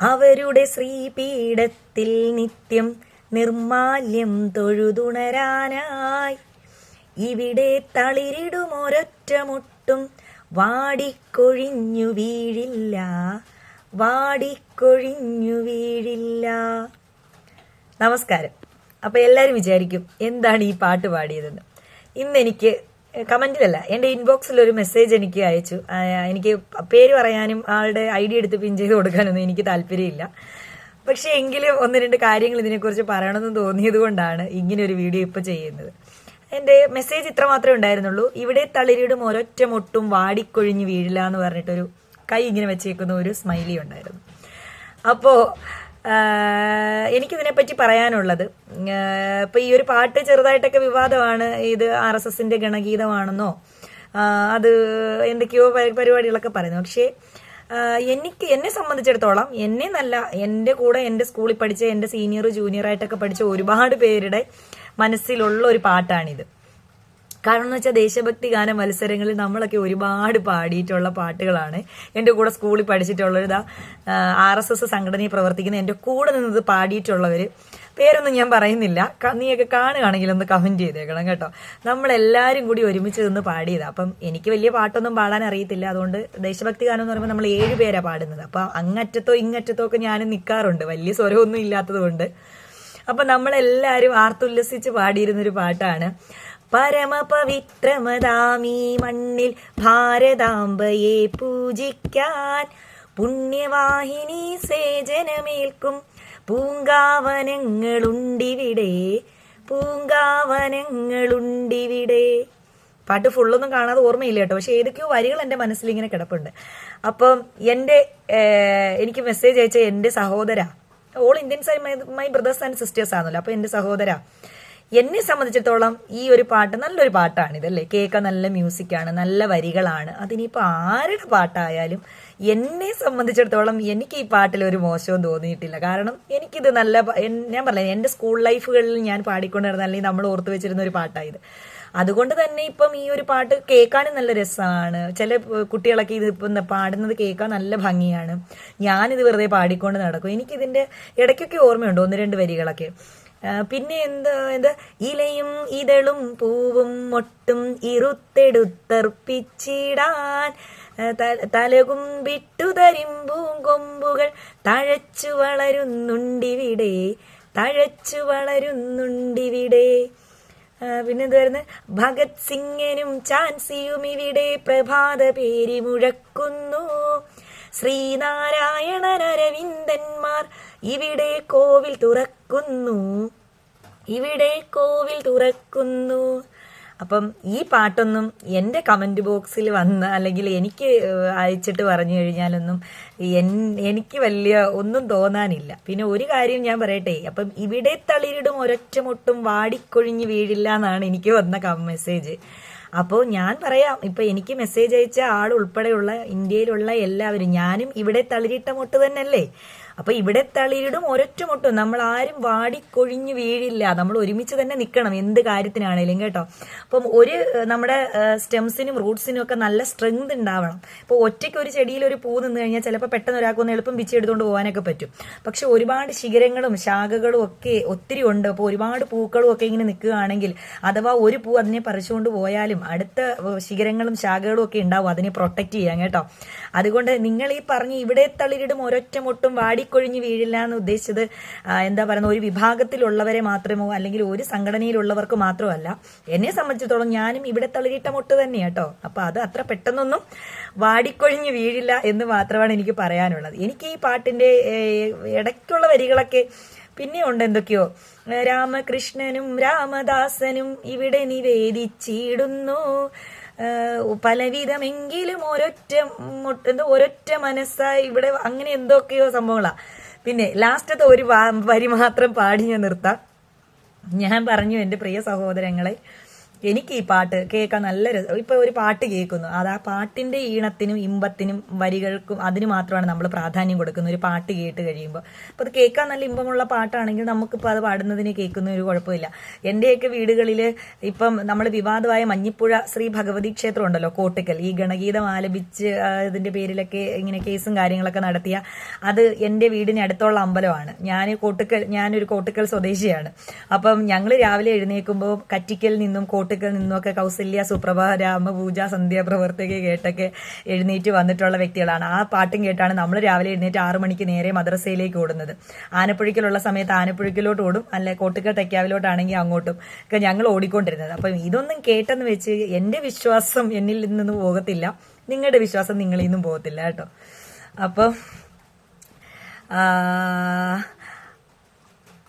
അവരുടെ ശ്രീപീഠത്തിൽ നിത്യം നിർമാല്യം തൊഴുതുണരാനായി. ഇവിടെ തളിരിടുമൊരൊറ്റമുട്ടും വാടിക്കൊഴിഞ്ഞു വീഴില്ല വാടിക്കൊഴിഞ്ഞു വീഴില്ല. നമസ്കാരം. അപ്പോൾ എല്ലാവരും വിചാരിക്കും എന്താണ് ഈ പാട്ട് പാടിയതെന്ന്? ഇന്ന് കമന്റിലല്ല എന്റെ ഇൻബോക്സിൽ ഒരു മെസ്സേജ് എനിക്ക് അയച്ചു. എനിക്ക് പേര് പറയാനും ആളുടെ ഐ ഡി എടുത്ത് പിൻ ചെയ്ത് കൊടുക്കാനൊന്നും എനിക്ക് താല്പര്യമില്ല. പക്ഷെ എങ്കിലും ഒന്ന് രണ്ട് കാര്യങ്ങൾ ഇതിനെക്കുറിച്ച് പറയണമെന്ന് തോന്നിയത് കൊണ്ടാണ് ഇങ്ങനെ ഒരു വീഡിയോ ഇപ്പോൾ ചെയ്യുന്നത്. എന്റെ മെസ്സേജ് ഇത്ര മാത്രമേ ഉണ്ടായിരുന്നുള്ളൂ. ഇവിടെ തളിരിടും ഒരൊറ്റ മുട്ടും വാടിക്കൊഴിഞ്ഞ് വീഴില്ല എന്ന് പറഞ്ഞിട്ടൊരു കൈ ഇങ്ങനെ വെച്ചേക്കുന്ന ഒരു സ്മൈലി ഉണ്ടായിരുന്നു. അപ്പോൾ എനിക്കിതിനെപ്പറ്റി പറയാനുള്ളത്. ഇപ്പൊ ഈ ഒരു പാട്ട് ചെറുതായിട്ടൊക്കെ വിവാദമാണ്. ഇത് ആർ എസ് എസിന്റെ ഗണഗീതമാണെന്നോ അത് എന്തൊക്കെയോ പരിപാടികളൊക്കെ പറയുന്നു. പക്ഷേ എനിക്ക് എന്നെ സംബന്ധിച്ചിടത്തോളം എന്നെ നല്ല എന്റെ കൂടെ എന്റെ സ്കൂളിൽ പഠിച്ച എന്റെ സീനിയർ ജൂനിയർ ആയിട്ടൊക്കെ പഠിച്ച ഒരുപാട് പേരുടെ മനസ്സിലുള്ള ഒരു പാട്ടാണിത്. കാരണം എന്ന് വെച്ചാൽ ദേശഭക്തി ഗാന മത്സരങ്ങളിൽ നമ്മളൊക്കെ ഒരുപാട് പാടിയിട്ടുള്ള പാട്ടുകളാണ്. എന്റെ കൂടെ സ്കൂളിൽ പഠിച്ചിട്ടുള്ളവർ ഇതാ ആർ എസ് എസ് സംഘടനയിൽ പ്രവർത്തിക്കുന്ന എന്റെ കൂടെ നിന്നത് പാടിയിട്ടുള്ളവർ പേരൊന്നും ഞാൻ പറയുന്നില്ല. നീയൊക്കെ കാണുകയാണെങ്കിൽ ഒന്ന് കമന്റ് ചെയ്തേക്കണം കേട്ടോ. നമ്മളെല്ലാവരും കൂടി ഒരുമിച്ച് നിന്ന് പാടിയതാണ് അപ്പം എനിക്ക് വലിയ പാട്ടൊന്നും പാടാൻ അറിയത്തില്ല. അതുകൊണ്ട് ദേശഭക്തി ഗാനം എന്ന് പറയുമ്പോൾ നമ്മൾ ഏഴ് പേരാണ് പാടുന്നത്. അപ്പം അങ്ങറ്റത്തോ ഇങ്ങറ്റത്തോ ഒക്കെ ഞാൻ നിൽക്കാറുണ്ട് വലിയ സ്വരമൊന്നും ഇല്ലാത്തത് കൊണ്ട്. അപ്പം നമ്മളെല്ലാരും ആർത്തുല്ലസിച്ച് പാടിയിരുന്നൊരു പാട്ടാണ്. പരമപവിത്രമതാമീ മണ്ണിൽ ഭാരതാംബയെ പൂജിക്കാൻ പുണ്യവാഹിനി സേജനമേൽക്കും. പൂങ്കാവനങ്ങളുണ്ടിവിടെ പൂങ്കാവനങ്ങളുണ്ടിവിടെ. പാട്ട് ഫുള്ളൊന്നും കാണാതെ ഓർമ്മയില്ല കേട്ടോ. പക്ഷെ ഏതൊക്കെയോ വരികൾ എന്റെ മനസ്സിൽ ഇങ്ങനെ കിടപ്പുണ്ട്. അപ്പം എന്റെ എനിക്ക് മെസ്സേജ് അയച്ച എന്റെ സഹോദര all Indians my brothers and sisters ആണല്ലോ. അപ്പോൾ എന്റെ സഹോദര എന്നെ സംബന്ധിച്ചിടത്തോളം ഈ ഒരു പാട്ട് നല്ലൊരു പാട്ടാണ് ഇതല്ലേ കേൾക്കാൻ നല്ല മ്യൂസിക്കാണ് നല്ല വരികളാണ്. അതിനിപ്പോൾ ആരുടെ പാട്ടായാലും എന്നെ സംബന്ധിച്ചിടത്തോളം എനിക്ക് ഈ പാട്ടിൽ ഒരു മോശവും തോന്നിയിട്ടില്ല. കാരണം എനിക്കിത് നല്ല ഞാൻ പറഞ്ഞത് എന്റെ സ്കൂൾ ലൈഫുകളിൽ ഞാൻ പാടിക്കൊണ്ടിരുന്ന അല്ലെങ്കിൽ നമ്മൾ ഓർത്തു വെച്ചിരുന്ന ഒരു പാട്ടായത് അതുകൊണ്ട് തന്നെ ഇപ്പം ഈ ഒരു പാട്ട് കേൾക്കാനും നല്ല രസമാണ് ചില കുട്ടികളൊക്കെ ഇത് ഇപ്പം പാടുന്നത് കേൾക്കാൻ നല്ല ഭംഗിയാണ്. ഞാനിത് വെറുതെ പാടിക്കൊണ്ട് നടക്കും. എനിക്കിതിന്റെ ഇടയ്ക്കൊക്കെ ഓർമ്മയുണ്ട് ഒന്ന് രണ്ട് വരികളൊക്കെ. പിന്നെ എന്താ എന്താ? ഇലയും ഇതളും പൂവും മൊട്ടും ഇറുത്തെടുത്തർപ്പിച്ചിടാൻ തലകും വിട്ടുതരിമ്പും കൊമ്പുകൾ തഴച്ചു വളരുന്നുണ്ടിവിടെ തഴച്ചു വളരുന്നുണ്ടിവിടെ. പിന്നെ എന്ത് വരുന്നത് ഭഗത് സിംഗനും ചാൻസിയും ഇവിടെ പ്രഭാത പേരി മുഴക്കുന്നു. ശ്രീനാരായണൻ അരവിന്ദന്മാർ ഇവിടെ കോവിൽ തുറക്കുന്നു. ഇവിടെ കോവിൽ തുറക്കുന്നു. അപ്പം ഈ പാട്ടൊന്നും എന്റെ കമന്റ് ബോക്സിൽ വന്ന് അല്ലെങ്കിൽ എനിക്ക് അയച്ചിട്ട് പറഞ്ഞു കഴിഞ്ഞാലൊന്നും എൻ- എനിക്ക് വലിയ ഒന്നും തോന്നാനില്ല. പിന്നെ ഒരു കാര്യം ഞാൻ പറയട്ടെ അപ്പം ഇവിടെ തളിരിടും ഒരൊറ്റമൊട്ടും വാടിക്കൊഴിഞ്ഞ് വീഴില്ല എന്നാണ് എനിക്ക് വന്ന മെസ്സേജ്. അപ്പോൾ ഞാൻ പറയാം ഇപ്പം എനിക്ക് മെസ്സേജ് അയച്ച ആൾ ഉൾപ്പെടെയുള്ള ഇന്ത്യയിലുള്ള എല്ലാവരും ഞാനും ഇവിടെ തളിരിട്ട മുട്ട് തന്നെയല്ലേ? അപ്പൊ ഇവിടെ തളിരിടും ഒരൊറ്റമൊട്ടും. നമ്മൾ ആരും വാടിക്കൊഴിഞ്ഞു വീഴില്ല. നമ്മൾ ഒരുമിച്ച് തന്നെ നിൽക്കണം എന്ത് കാര്യത്തിനാണേലും കേട്ടോ. അപ്പം ഒരു നമ്മുടെ സ്റ്റെംസിനും റൂട്ട്സിനും ഒക്കെ നല്ല സ്ട്രെങ്ത് ഉണ്ടാവണം. ഇപ്പോൾ ഒറ്റയ്ക്ക് ഒരു ചെടിയിൽ ഒരു പൂ നിന്ന് കഴിഞ്ഞാൽ ചിലപ്പോൾ പെട്ടെന്ന് ഒരാൾക്ക് ഒന്ന് എളുപ്പം പിച്ചെടുത്തുകൊണ്ട് പോകാനൊക്കെ പറ്റും. പക്ഷെ ഒരുപാട് ശിഖരങ്ങളും ശാഖകളും ഒക്കെ ഒത്തിരി ഉണ്ട്. അപ്പോൾ ഒരുപാട് പൂക്കളും ഒക്കെ ഇങ്ങനെ നിൽക്കുകയാണെങ്കിൽ അഥവാ ഒരു പൂ അതിനെ പറിച്ചുകൊണ്ട് പോയാലും അടുത്ത ശിഖരങ്ങളും ശാഖകളും ഒക്കെ ഉണ്ടാവും. അതിനെ പ്രൊട്ടക്ട് ചെയ്യാൻ കേട്ടോ. അതുകൊണ്ട് നിങ്ങൾ ഈ പറഞ്ഞ് ഇവിടെ തളിരിടും ഒരൊറ്റ മുട്ടും വാടിക്കൊഴിഞ്ഞ് വീഴില്ല എന്ന് ഉദ്ദേശിച്ചത് എന്താ പറയുന്നത് ഒരു വിഭാഗത്തിലുള്ളവരെ മാത്രമോ അല്ലെങ്കിൽ ഒരു സംഘടനയിലുള്ളവർക്ക് മാത്രമല്ല. എന്നെ സംബന്ധിച്ചിടത്തോളം ഞാനും ഇവിടെ തളിരിട്ട മുട്ട് തന്നെ കേട്ടോ അപ്പൊ അത് അത്ര പെട്ടെന്നൊന്നും വാടിക്കൊഴിഞ്ഞ് വീഴില്ല എന്ന് മാത്രമാണ് എനിക്ക് പറയാനുള്ളത്. എനിക്ക് ഈ പാട്ടിന്റെ ഇടയ്ക്കുള്ള വരികളൊക്കെ പിന്നെ ഉണ്ട് എന്തൊക്കെയോ. രാമകൃഷ്ണനും രാമദാസനും ഇവിടെ നിവേദിച്ചിടുന്നു. പലവിധമെങ്കിലും ഒരൊറ്റ എന്തോ ഒരൊറ്റ മനസ്സായി ഇവിടെ അങ്ങനെ എന്തൊക്കെയോ സംഭവങ്ങളാ. പിന്നെ ലാസ്റ്റത്തെ ഒരു വരി മാത്രം പാടി ഞാൻ നിർത്താം. ഞാൻ പറഞ്ഞു എന്റെ പ്രിയ സഹോദരങ്ങളെ എനിക്ക് ഈ പാട്ട് കേൾക്കാൻ നല്ല രസം ഇപ്പൊ ഒരു പാട്ട് കേൾക്കുന്നു. അത് ആ പാട്ടിന്റെ ഈണത്തിനും ഇമ്പത്തിനും വരികൾക്കും അതിന് മാത്രമാണ് നമ്മൾ പ്രാധാന്യം കൊടുക്കുന്നത്. ഒരു പാട്ട് കേട്ട് കഴിയുമ്പോൾ അപ്പൊ അത് കേൾക്കാൻ നല്ല ഇമ്പമുള്ള പാട്ടാണെങ്കിൽ നമുക്കിപ്പോൾ അത് പാടുന്നതിന് കേൾക്കുന്ന ഒരു കുഴപ്പമില്ല. എന്റെയൊക്കെ വീടുകളിൽ ഇപ്പം നമ്മൾ വിവാദമായ മഞ്ഞിപ്പുഴ ശ്രീ ഭഗവതി ക്ഷേത്രം ഉണ്ടല്ലോ കോട്ടക്കൽ ഈ ഗണഗീതം ആലപിച്ച് ആ, ഇതിന്റെ പേരിലൊക്കെ ഇങ്ങനെ കേസും കാര്യങ്ങളൊക്കെ നടത്തിയ അത് എന്റെ വീടിന് അടുത്തുള്ള അമ്പലമാണ്. ഞാൻ കോട്ടക്കൽ ഞാനൊരു കോട്ടക്കൽ സ്വദേശിയാണ്. അപ്പം ഞങ്ങൾ രാവിലെ എഴുന്നേൽക്കുമ്പോൾ കറ്റിക്കൽ നിന്നും കോട്ടക്കൽ നിന്നും നിന്നൊക്കെ കൗസല്യ സുപ്രഭ രാമപൂജ സന്ധ്യ പ്രവർത്തക കേട്ടൊക്കെ എഴുന്നേറ്റ് വന്നിട്ടുള്ള വ്യക്തികളാണ്. ആ പാട്ടും കേട്ടാണ് നമ്മൾ രാവിലെ എഴുന്നേറ്റ് ആറു മണിക്ക് നേരെ മദ്രസയിലേക്ക് ഓടുന്നത്. ആനപ്പുഴയ്ക്കലുള്ള സമയത്ത് ആനപ്പുഴയ്ക്കിലോട്ട് ഓടും. അല്ലെ കോട്ടിക്കൽ തെക്കാവിലോട്ടാണെങ്കിൽ അങ്ങോട്ടും ഒക്കെ ഞങ്ങൾ ഓടിക്കൊണ്ടിരുന്നത്. അപ്പം ഇതൊന്നും കേട്ടെന്ന് വെച്ച് എന്റെ വിശ്വാസം എന്നിൽ നിന്നും പോകത്തില്ല. നിങ്ങളുടെ വിശ്വാസം നിങ്ങളിൽ നിന്നും പോകത്തില്ല കേട്ടോ. അപ്പം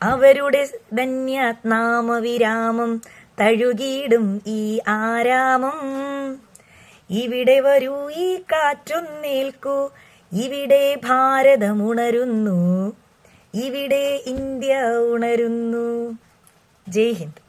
അവരുടെ ധന്യനാമവിരാമം തഴുകിയിടും ഈ ആരാമം. ഇവിടെ വരൂ ഈ കാറ്റൊന്നേൽക്കൂ ഇവിടെ ഭാരതമുണരുന്നു ഇവിടെ ഇന്ത്യ ഉണരുന്നു. ജയ് ഹിന്ദ്.